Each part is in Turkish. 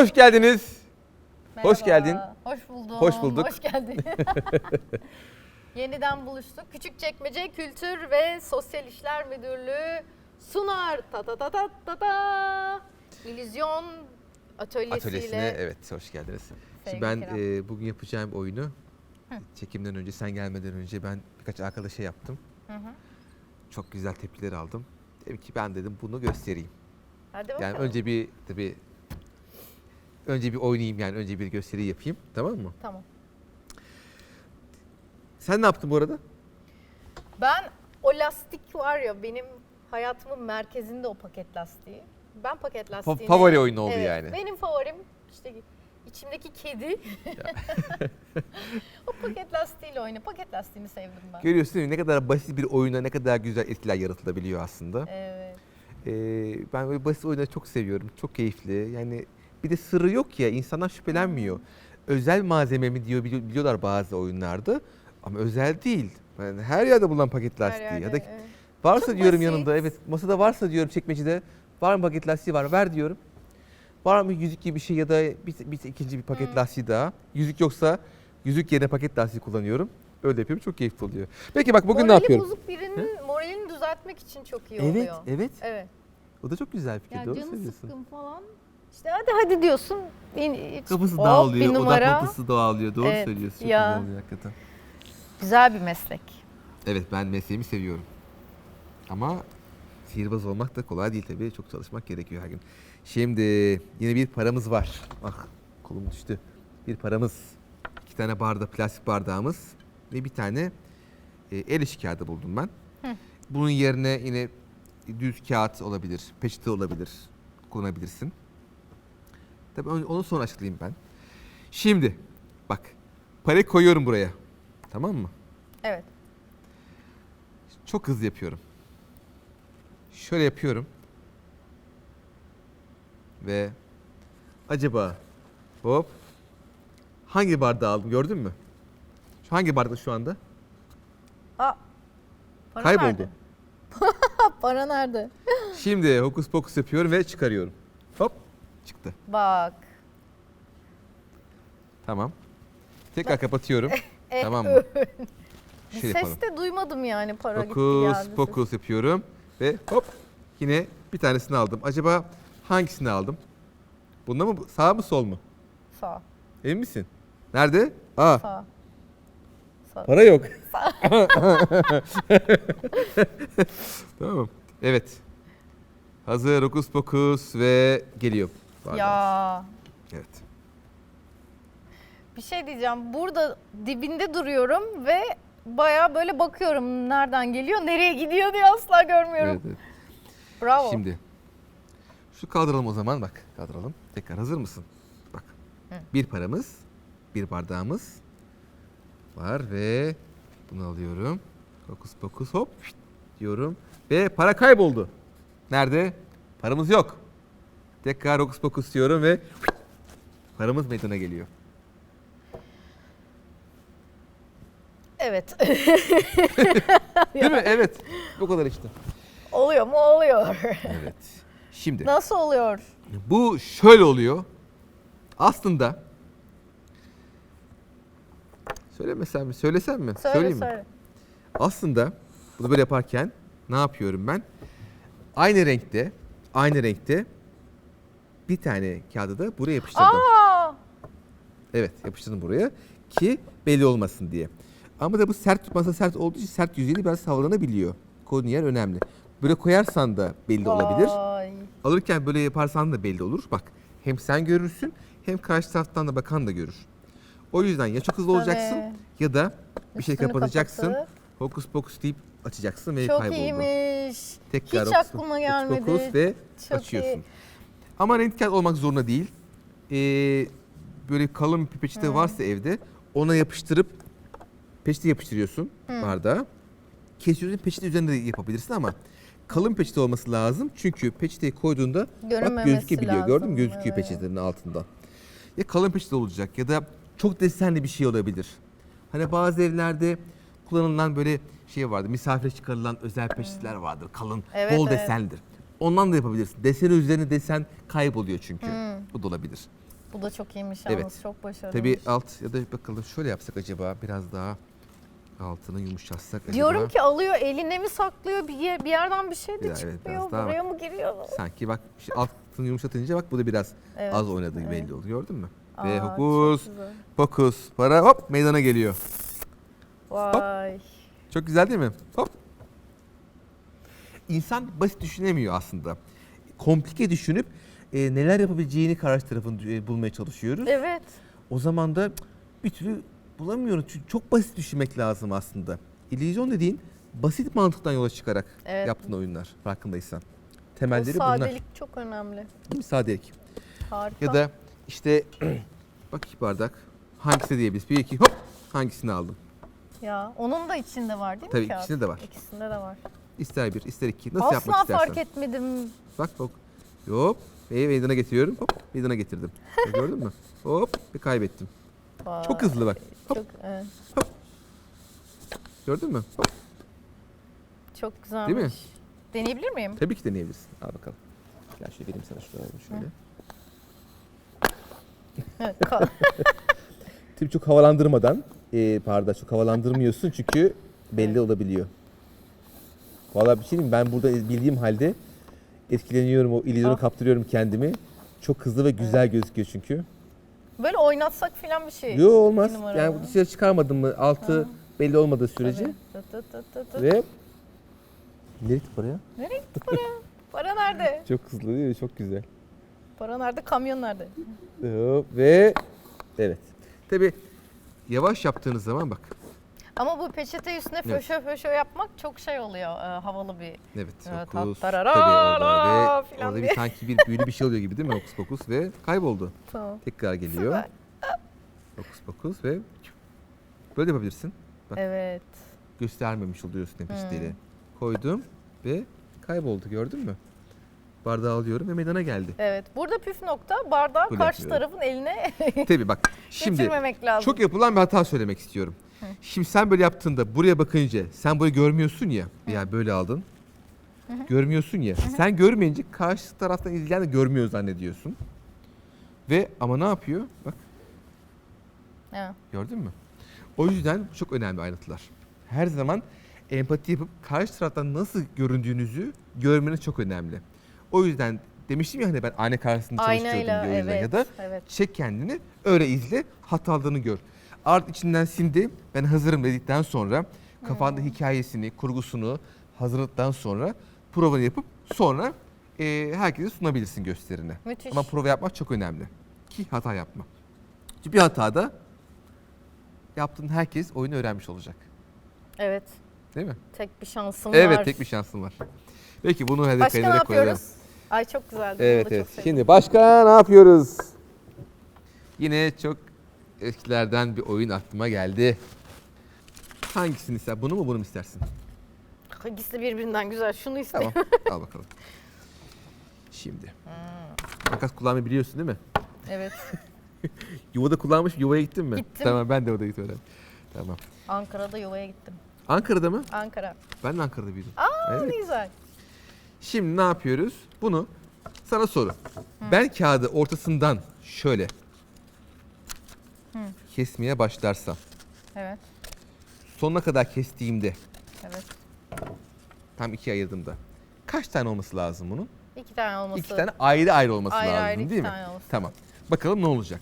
Hoş geldiniz. Hoş Merhaba, geldin. Hoş buldum. Hoş bulduk. Hoş geldin. Yeniden buluştuk. Küçükçekmece Kültür ve Sosyal İşler Müdürlüğü sunar. Ta ta ta ta ta ta. İllüzyon atölyesiyle. Atölyesine evet hoş geldiniz. Şimdi Sevgili ben Kerem. e, bugün yapacağım oyunu çekimden önce sen gelmeden önce ben birkaç arkadaşa yaptım. Hı hı. Çok güzel tepkiler aldım. Dedim ki ben dedim bunu göstereyim. Hadi bakalım. Yani önce bir tabii önce bir oynayayım yani önce bir gösteri yapayım tamam mı? Tamam. Sen ne yaptın bu arada? Ben o lastik var ya benim hayatımın merkezinde o paket lastiği. Ben paket lastiğini... favori oyun oldu Evet, yani. Benim favorim işte içimdeki kedi. o paket lastiğiyle oyna. Paket lastiğini sevdim ben. Görüyorsun değil mi? Ne kadar basit bir oyuna ne kadar güzel etkiler yaratılabiliyor aslında. Evet. Ee, ben böyle basit oyunları çok seviyorum. Çok keyifli. Yani bir de sırrı yok ya. insanlar şüphelenmiyor. Özel malzeme mi diyor bili- biliyorlar bazı oyunlarda. Ama özel değil. Yani her yerde bulunan paket lastiği. yerde, ya da evet. varsa Çok diyorum basit. yanında. Evet masada varsa diyorum çekmecede. Var mı paket lastiği var ver diyorum. Var mı yüzük gibi bir şey ya da bir, bir ikinci bir paket lastiği daha. Yüzük yoksa yüzük yerine paket lastiği kullanıyorum. Öyle yapıyorum. Çok keyifli oluyor. Peki bak bugün ne Morali yapıyorum? bozuk birinin moralini düzeltmek için çok iyi Evet, oluyor. evet. Evet. O da çok güzel fikir. Ya Doğru canı söylüyorsun. sıkkın falan. İşte hadi hadi diyorsun. İn- Kafası hop, dağılıyor, bir odak numara. noktası dağılıyor. Doğru Evet, söylüyorsun. Çok ya. güzel oluyor hakikaten. Güzel bir meslek. Evet ben mesleğimi seviyorum. Ama sihirbaz olmak da kolay değil tabii. Çok çalışmak gerekiyor her gün. Şimdi yine bir paramız var. Ah kolum düştü. Bir paramız. iki tane barda plastik bardağımız. Ve bir tane e, el işi kağıdı buldum ben. Hı. Bunun yerine yine düz kağıt olabilir. Peçete olabilir. Kullanabilirsin. Tabii onu sonra açıklayayım ben. Şimdi bak parayı koyuyorum buraya. Tamam mı? Evet. Çok hızlı yapıyorum. Şöyle yapıyorum. Ve acaba hop hangi bardağı aldım gördün mü? Şu hangi bardak şu anda? Aa, para Kayboldu. Nerede? para nerede? Şimdi hokus pokus yapıyorum ve çıkarıyorum. Çıktı. Bak. Tamam. Tekrar kapatıyorum. E, tamam mı? Bir Şöyle yapalım. ses de duymadım yani para gitti Fokus geldi. fokus yapıyorum ve hop yine bir tanesini aldım. Acaba hangisini aldım? Bunda mı sağ mı sol mu? Sağ. Emin misin? Nerede? Aa Sağ. Sağ. para yok. tamam. Evet. Hazır hokus pokus ve geliyor. Pardon. Ya Evet. bir şey diyeceğim. Burada dibinde duruyorum ve baya böyle bakıyorum nereden geliyor, nereye gidiyor diye asla görmüyorum. evet, evet. Bravo. Şimdi şu kaldıralım o zaman bak kaldıralım. Tekrar hazır mısın? Bak. Hı. Bir paramız, bir bardağımız var ve bunu alıyorum. Fokus pokus hop şşt diyorum ve para kayboldu. Nerede? Paramız yok. Tekrar hokus pokus diyorum ve paramız meydana geliyor. Evet. Değil mi? Evet. Bu kadar işte. oluyor mu? Oluyor. Evet. Şimdi Nasıl oluyor? Bu şöyle oluyor. Aslında Söylemesem mi? Söylesem mi? Söyle Söyleyeyim mi? söyle. Aslında bunu böyle yaparken ne yapıyorum ben? Aynı renkte, aynı renkte bir tane kağıdı da buraya yapıştırdım. Aa! Evet, yapıştırdım buraya ki belli olmasın diye. Ama da bu sert masa sert olduğu için sert yüzeyi biraz sallanabiliyor. Koyduğun yer önemli. Böyle koyarsan da belli olabilir. Vay. Alırken böyle yaparsan da belli olur. Bak hem sen görürsün hem karşı taraftan da bakan da görür. O yüzden ya çok hızlı olacaksın Tabii. ya da bir şey Üstünü kapatacaksın. kapatıp. Hokus pokus deyip açacaksın ve Çok kayboldu. iyiymiş. Tekrar Hiç hokus- aklıma hokus gelmedi. pokus ve Çok açıyorsun. iyi. Ama renkli kağıt olmak zorunda değil. Ee, böyle kalın bir peçete varsa evde ona yapıştırıp peçete yapıştırıyorsun bardağa. Kesiyorsun peçete üzerinde de yapabilirsin ama kalın peçete olması lazım. Çünkü peçeteyi koyduğunda bak gözükebiliyor. Gördün mü? lazım, Gözüküyor evet. peçetenin altında. Ya kalın peçete olacak ya da çok desenli bir şey olabilir. Hani bazı evlerde kullanılan böyle şey vardır. Misafire çıkarılan özel peçeteler vardır. Kalın, Evet, bol evet. desenlidir. Ondan da yapabilirsin. Desen üzerine desen kayboluyor çünkü. Hmm. Bu da olabilir. Bu da çok iyiymiş Evet. yalnız. Çok başarılı. Tabii alt ya da bakalım şöyle yapsak acaba biraz daha altını yumuşatsak acaba. Diyorum ki alıyor eline mi saklıyor bir, yer, bir yerden bir şey de evet, çıkmıyor. biraz daha Buraya mı giriyor? Sanki bak işte altını yumuşatınca bak bu da biraz Evet, az oynadığı evet. belli oldu gördün mü? Aa, Ve hokus pokus para hop meydana geliyor. Vay. Çok güzel değil mi? Hop. İnsan basit düşünemiyor aslında. Komplike düşünüp e, neler yapabileceğini karşı tarafın e, bulmaya çalışıyoruz. Evet. O zaman da bir türlü bulamıyoruz. Çünkü çok basit düşünmek lazım aslında. İllüzyon dediğin basit mantıktan yola çıkarak Evet. yaptığın oyunlar farkındaysan. Temelleri bunlar. sadelik çok önemli. Değil mi? Sadelik. Harika. Ya da işte bak iki bardak hangisi diyebiliriz? Bir iki hop hangisini aldım? Ya onun da içinde var değil mi Tabii kağıt? ikisinde de var. İkisinde de var. İster bir ister iki. Nasıl Asla yapmak istersen. fark etmedim. Bak bak. Hop. Ve meydana getiriyorum. Hop. Meydana getirdim. E, Gördün mü? Hop. Ve kaybettim. Vay, Çok hızlı bak. Hop. Çok, evet, Gördün mü? Hop. çok güzelmiş. Değil mi? Deneyebilir miyim? Tabii ki deneyebilirsin. Al bakalım. Gel şöyle vereyim sana şuraya şöyle. Evet, Tabii çok havalandırmadan, e, pardon çok havalandırmıyorsun çünkü belli olabiliyor. Vallahi bir şey diyeyim ben burada bildiğim halde etkileniyorum, o illüzyonu Ah. kaptırıyorum kendimi. Çok hızlı ve güzel gözüküyor çünkü. Böyle oynatsak filan bir şey. Yok olmaz. Numara Yani mı? dışarı çıkarmadın mı altı belli olmadığı sürece. Tabii. Ve nereye gitti paraya? Nereye gitti para? Para nerede? Çok hızlı değil mi? Çok güzel. Para nerede? Kamyon nerede? Hop, Ve evet. Tabii yavaş yaptığınız zaman bak. Ama bu peçete üstüne Evet. föşö föşö yapmak çok şey oluyor. e, havalı bir. Evet. Evet, Fokus. tattarara Tabii orada la ve filan orada bir diye. sanki bir büyülü bir şey oluyor gibi değil mi? Hokus pokus ve kayboldu. Tamam. Tekrar geliyor. Süper. Hokus pokus ve böyle yapabilirsin. Bak. Evet. Göstermemiş oluyorsun temizliğiyle. Hmm. Koydum ve kayboldu gördün mü? Bardağı alıyorum ve meydana geldi. Evet. Burada püf nokta bardağı Böyle karşı yapıyorum. tarafın eline Tabii bak şimdi getirmemek lazım. çok yapılan bir hata söylemek istiyorum. Şimdi sen böyle yaptığında buraya bakınca sen böyle görmüyorsun ya veya böyle aldın. Görmüyorsun ya. Sen görmeyince karşı taraftan izleyen de görmüyor zannediyorsun. Ve ama ne yapıyor? Bak Ha. gördün mü? O yüzden çok önemli ayrıntılar. Her zaman empati yapıp karşı taraftan nasıl göründüğünüzü görmeniz çok önemli. O yüzden demiştim ya hani ben ayna karşısında çalışıyordum Aynayla o yüzden. evet. Ya da evet. çek kendini öyle izle hatalarını gör. Art içinden sindi ben hazırım dedikten sonra kafanda hikayesini, kurgusunu hazırladıktan sonra provanı yapıp sonra e, herkese sunabilirsin gösterine. Müthiş. Ama prova yapmak çok önemli. Ki hata yapma. Çünkü bir hatada yaptığın herkes oyunu öğrenmiş olacak. Evet. Değil mi? Tek bir şansım evet var. tek bir şansın var. Peki bunu hadi Başka ne koyalım. yapıyoruz? Ay çok güzeldi. Bunu Evet da evet. Çok sevdim. Şimdi başka ne yapıyoruz? Yine çok eskilerden bir oyun aklıma geldi. Hangisini ister? Bunu mu bunu mu istersin? İkisi de birbirinden güzel. Şunu istiyorum. Tamam. Al bakalım. Şimdi. Makas kullanmayı biliyorsun değil mi? Evet. Yuvada kullanmış yuvaya gittin mi? Gittim. Tamam ben de orada gittim öyle. Tamam. Ankara'da yuvaya gittim. Ankara'da mı? Ankara. Ben de Ankara'da büyüdüm. Aa Evet. ne güzel. Şimdi ne yapıyoruz? Bunu sana soru. Ben kağıdı ortasından şöyle kesmeye başlarsam Evet. sonuna kadar kestiğimde Evet. tam ikiye ayırdığımda kaç tane olması lazım bunun? İki tane olması. İki tane ayrı ayrı olması Ayrı lazım ayrı iki değil mi? tane olması Tamam. Bakalım ne olacak?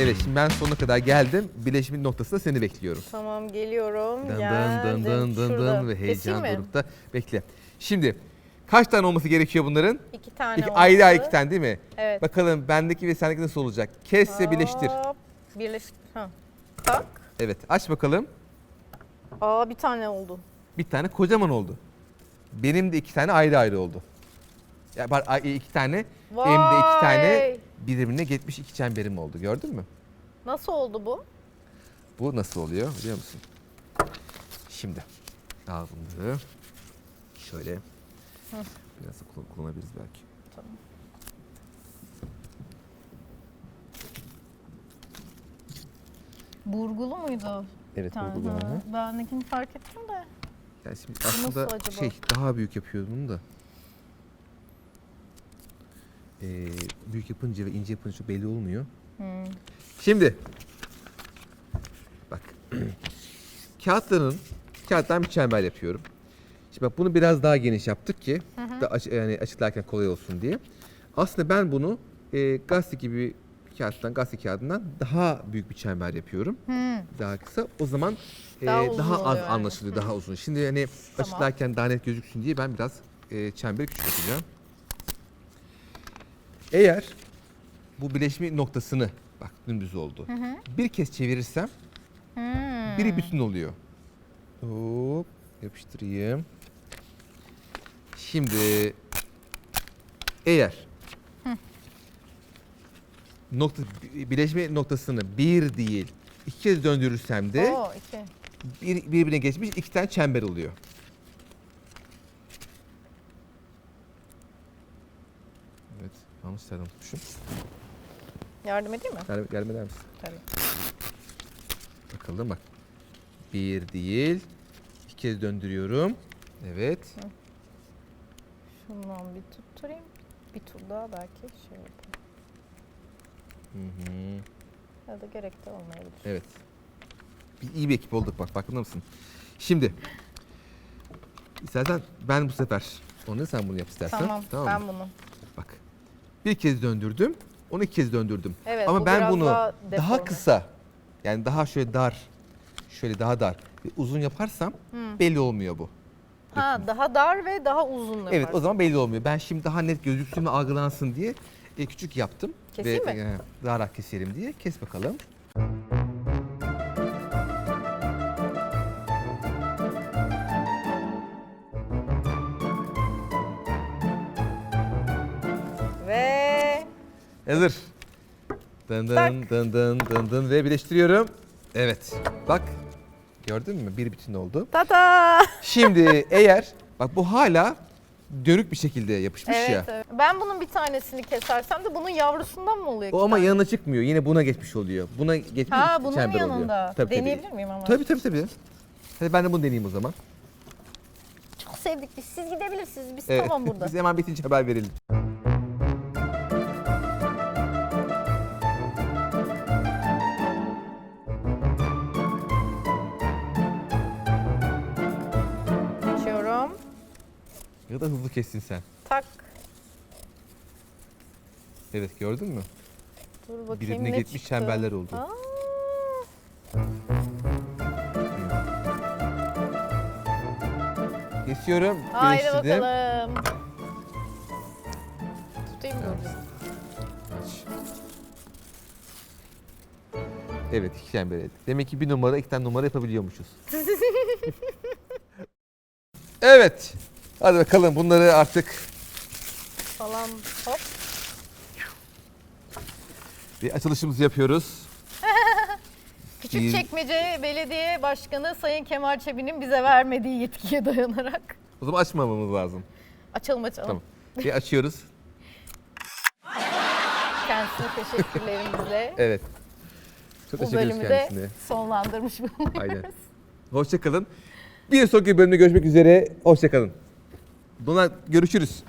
Evet şimdi ben sonuna kadar geldim. Birleşimin noktasında seni bekliyorum. Tamam geliyorum. Dın dın dın dın dın dın ve heyecan dorukta. Bekle. Şimdi kaç tane olması gerekiyor bunların? İki tane İki, olması. ayrı ayrı iki tane değil mi? Evet. Bakalım bendeki ve sendeki nasıl olacak? Kes ve birleştir. Birleştir. Ha. Tak. Evet aç bakalım. Aa bir tane oldu. Bir tane kocaman oldu. Benim de iki tane ayrı ayrı oldu. Ya ay- iki tane Vay. hem de iki tane birimine 72 çemberim oldu gördün mü? Nasıl oldu bu? Bu nasıl oluyor biliyor musun? Şimdi alındı. Şöyle. Hı. Biraz da kullanabiliriz belki. Tamam. Burgulu muydu? Evet Bir tane. Ben ikini fark ettim de. Yani şimdi aslında şey daha büyük yapıyordum bunu da. Ee, büyük yapınca ve ince yapınca çok belli olmuyor. Hmm. Şimdi bak kağıtların kağıttan bir çember yapıyorum. Şimdi bak bunu biraz daha geniş yaptık ki da aç- yani açıklarken kolay olsun diye. Aslında ben bunu e, gazete gibi bir kağıttan gazete kağıdından daha büyük bir çember yapıyorum. Hmm. Daha kısa. O zaman e, Daha daha, uzun az yani. anlaşılıyor, daha uzun. Şimdi hani Tamam. açıklarken daha net gözüksün diye ben biraz e, çemberi küçük yapacağım. Eğer bu birleşme noktasını bak dümdüz oldu. Bir kez çevirirsem Hmm. biri bütün oluyor. Hop yapıştırayım. Şimdi eğer nokta birleşme noktasını bir değil iki kez döndürürsem de Oo, iki. bir, birbirine geçmiş iki tane çember oluyor. Yerden tutmuşum. Yardım edeyim mi? Gel, gelmeden misin? Tabii. Bakalım bak. Bir değil, iki kez döndürüyorum. Evet. Şundan bir tutturayım. Bir tur daha belki şey yapayım. Hı hı. Ya da gerek de olmayabilir. Evet. Bir iyi bir ekip olduk bak farkında mısın? Şimdi istersen ben bu sefer onu sen bunu yap istersen. Tamam, mı? ben bunu. Bir kez döndürdüm. Onu iki kez döndürdüm. Evet, Ama bu ben biraz bunu daha daha, deforme. kısa yani daha şöyle dar şöyle daha dar ve uzun yaparsam belli olmuyor bu. Ha, daha dar ve daha uzun yaparsın. Evet o zaman belli olmuyor. Ben şimdi daha net gözüksün ve algılansın diye e, küçük yaptım. Keseyim ve, mi? e, daha rahat keselim diye. Kes bakalım. Hazır. Dın dın dın dın dın dın ve birleştiriyorum. Evet. Bak. Gördün mü? Bir bütün oldu. tata. Şimdi eğer bak bu hala dönük bir şekilde yapışmış Evet, ya. evet. Ben bunun bir tanesini kesersem de bunun yavrusundan mı oluyor? O iki ama tane? yanına çıkmıyor. Yine buna geçmiş oluyor. Buna geçmiş Ha bunun çember oluyor. yanında. Tabii, tabii. Deneyebilir miyim ama? Tabii tabii tabii. Hadi ben de bunu deneyeyim o zaman. Çok sevdik biz. Siz gidebilirsiniz. Biz Evet. tamam burada. Biz hemen bitince haber verelim. Ya da hızlı kessin sen. Tak. Evet gördün mü? Dur bakayım Birbirine ne geçmiş çıktı. çemberler oldu. Aa, Kesiyorum. haydi birleştirdim. bakalım. Tutayım mı? Aç. Evet iki çember elde. Demek ki bir numara iki tane numara yapabiliyormuşuz. evet. Hadi bakalım bunları artık Falan hop. bir açılışımızı yapıyoruz. Bir- Küçükçekmece Belediye Başkanı Sayın Kemal Çebi'nin bize vermediği yetkiye dayanarak. O zaman açmamamız lazım. Açalım açalım. Tamam. Bir açıyoruz. Kendisine teşekkürlerimizle. Evet. Çok Bu teşekkür ederiz bölümü de kendisine. sonlandırmış bulunuyoruz. Aynen. Hoşçakalın. Bir sonraki bölümde görüşmek üzere. Hoşçakalın. Buna görüşürüz.